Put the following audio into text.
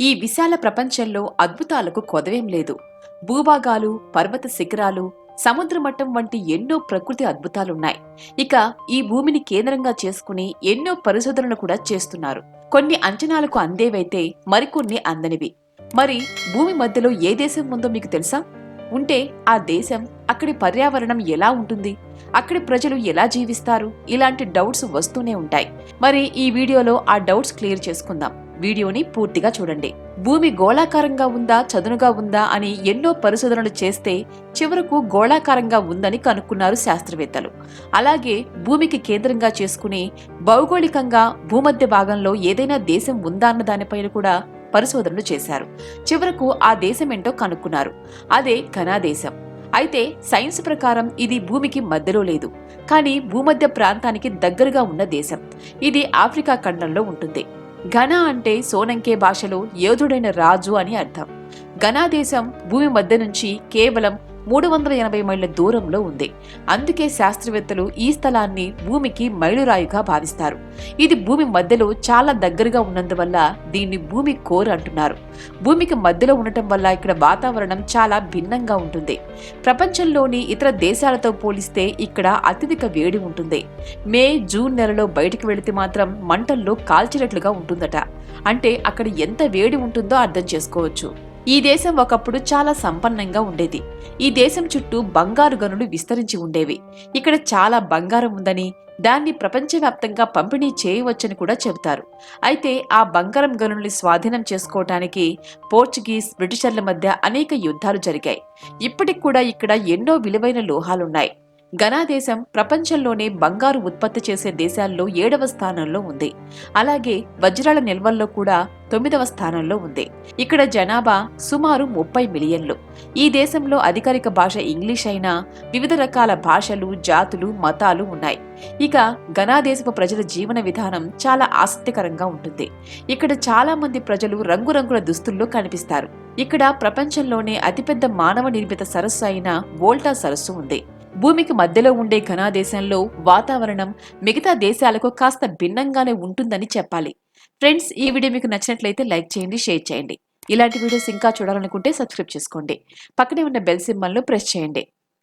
ఈ విశాల ప్రపంచంలో అద్భుతాలకు కొదవేం లేదు. భూభాగాలు పర్వత శిఖరాలు సముద్ర మట్టం వంటి ఎన్నో ప్రకృతి అద్భుతాలున్నాయి. ఇక ఈ భూమిని కేంద్రంగా చేసుకుని ఎన్నో పరిశోధనలు కూడా చేస్తున్నారు. కొన్ని అంచనాలకు అందేవైతే మరికొన్ని అందనివి. మరి భూమి మధ్యలో ఏ దేశం ఉందో మీకు తెలుసా? ఉంటే ఆ దేశం అక్కడి పర్యావరణం ఎలా ఉంటుంది? అక్కడి ప్రజలు ఎలా జీవిస్తారు? ఇలాంటి డౌట్స్ వస్తూనే ఉంటాయి. మరి ఈ వీడియోలో ఆ డౌట్స్ క్లియర్ చేసుకుందాం. వీడియోని పూర్తిగా చూడండి. భూమి గోళాకారంగా ఉందా చదునుగా ఉందా అని ఎన్నో పరిశోధనలు చేస్తే చివరకు గోళాకారంగా ఉందని కనుక్కున్నారు శాస్త్రవేత్తలు. అలాగే భూమికి కేంద్రంగా చేసుకుని భౌగోళికంగా భూమధ్య భాగంలో ఏదైనా దేశం ఉందా అన్న దానిపైన కూడా పరిశోధనలు చేశారు. చివరకు ఆ దేశం ఏంటో కనుక్కున్నారు. అదే ఘనా దేశం అయితే సైన్స్ ప్రకారం ఇది భూమికి మధ్యలో లేదు. కానీ భూమధ్య ప్రాంతానికి దగ్గరగా ఉన్న దేశం. ఇది ఆఫ్రికా ఖండంలో ఉంటుంది. ఘన అంటే సోనంకే భాషలో యోధుడైన రాజు అని అర్థం. ఘనా దేశం భూమి మధ్య నుంచి కేవలం మూడు వందల ఎనభై మైళ్ళ దూరంలో ఉంది. అందుకే శాస్త్రవేత్తలు ఈ స్థలాన్ని భూమికి మైలురాయిగా భావిస్తారు. ఇది భూమి మధ్యలో చాలా దగ్గరగా ఉన్నందువల్ల దీన్ని భూమి కోర్ అంటున్నారు. భూమికి మధ్యలో ఉండటం వల్ల ఇక్కడ వాతావరణం చాలా భిన్నంగా ఉంటుంది. ప్రపంచంలోని ఇతర దేశాలతో పోలిస్తే ఇక్కడ అత్యధిక వేడి ఉంటుంది. మే జూన్ నెలలో బయటికి వెళితే మాత్రం మంటల్లో కాల్చినట్లుగా ఉంటుందట. అంటే అక్కడ ఎంత వేడి ఉంటుందో అర్థం చేసుకోవచ్చు. ఈ దేశం ఒకప్పుడు చాలా సంపన్నంగా ఉండేది. ఈ దేశం చుట్టూ బంగారు గనులు విస్తరించి ఉండేవి. ఇక్కడ చాలా బంగారం ఉందని దాన్ని ప్రపంచవ్యాప్తంగా పంపిణీ చేయవచ్చని కూడా చెబుతారు. అయితే ఆ బంగారం గనుల్ని స్వాధీనం చేసుకోవటానికి పోర్చుగీస్ బ్రిటిషర్ల మధ్య అనేక యుద్ధాలు జరిగాయి. ఇప్పటికి కూడా ఇక్కడ ఎన్నో విలువైన లోహాలున్నాయి. ఘనా దేశం ప్రపంచంలోనే బంగారు ఉత్పత్తి చేసే దేశాల్లో ఏడవ స్థానంలో ఉంది. అలాగే వజ్రాల నిల్వల్లో కూడా తొమ్మిదవ స్థానంలో ఉంది. ఇక్కడ జనాభా సుమారు ముప్పై మిలియన్లు. ఈ దేశంలో అధికారిక భాష ఇంగ్లీష్ అయినా వివిధ రకాల భాషలు జాతులు మతాలు ఉన్నాయి. ఇక ఘనాదేశపు ప్రజల జీవన విధానం చాలా ఆసక్తికరంగా ఉంటుంది. ఇక్కడ చాలా మంది ప్రజలు రంగురంగుల దుస్తుల్లో కనిపిస్తారు. ఇక్కడ ప్రపంచంలోనే అతిపెద్ద మానవ నిర్మిత సరస్సు అయిన వోల్టా సరస్సు ఉంది. భూమికి మధ్యలో ఉండే ఘనాదేశంలో వాతావరణం మిగతా దేశాలకు కాస్త భిన్నంగానే ఉంటుందని చెప్పాలి. ఫ్రెండ్స్ ఈ వీడియో మీకు నచ్చినట్లయితే లైక్ చేయండి షేర్ చేయండి. ఇలాంటి వీడియోస్ ఇంకా చూడాలనుకుంటే సబ్స్క్రైబ్ చేసుకోండి. పక్కనే ఉన్న బెల్ సింబల్ను ప్రెస్ చేయండి.